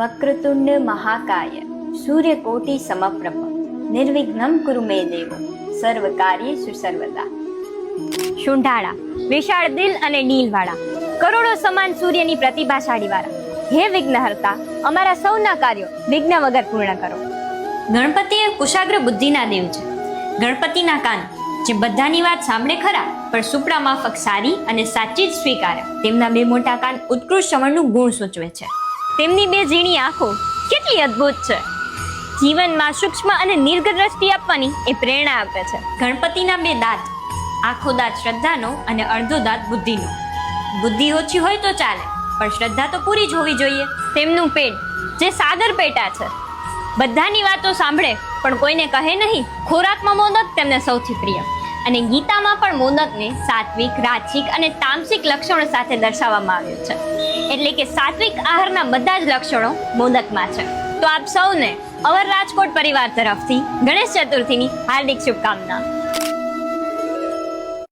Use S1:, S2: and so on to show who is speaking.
S1: વક્રતુંડ મહાકાય સૂર્યકોટિ સમપ્રભ નિર્વિઘ્નમ કુરુ મે દેવ સર્વ કાર્ય સર્વદા શુંઢાળા વિશાળ દિલ અને નીલવાળા કરોડો સમાન સૂર્યની પ્રતિભાશાળી વાળા હે વિઘ્નહર્તા અમારા સૌના કાર્યો વિઘ્ન વગર પૂર્ણ કરો
S2: ગણપતિ એ કુશાગ્ર બુદ્ધિના દેવ છે. ગણપતિના કાન, જે બધાની વાત સાંભળે ખરા, પણ સુપડા માફક સારી અને સાચી જ સ્વીકારે. તેમના બે મોટા કાન ઉત્કૃષ્ટ શ્રવણનું ગુણ સૂચવે છે. તેમની બે ઝીણી આંખો કેટલી અદ્ભુત છે. જીવનમાં સૂક્ષ્મ અને નિર્ગત દ્રષ્ટિ આપવાની એ પ્રેરણા આપે છે. ગણપતિના બે દાંત, આખો દાંત શ્રદ્ધાનો અને અડધો દાંત બુદ્ધિનો. બુદ્ધિ ઓછી હોય તો ચાલે, પણ શ્રદ્ધા તો પૂરી જ હોવી જોઈએ. તેમનું પેટ, જે સાદર પેટા છે. બધાની વાતો સાંભળે, પણ કોઈને કહે નહીં, ખોરાકમાં મોદક તેમને સૌથી પ્રિય. અને ગીતામાં પણ મોદકને સાત્વિક રાજસિક અને તામસિક લક્ષણો સાથે દર્શાવવામાં આવ્યું છે. એટલે કે સાત્વિક આહારના બધા જ લક્ષણો મોદકમાં છે. તો આપ સૌને અવર રાજકોટ પરિવાર તરફથી ગણેશ ચતુર્થીની હાર્દિક શુભકામના.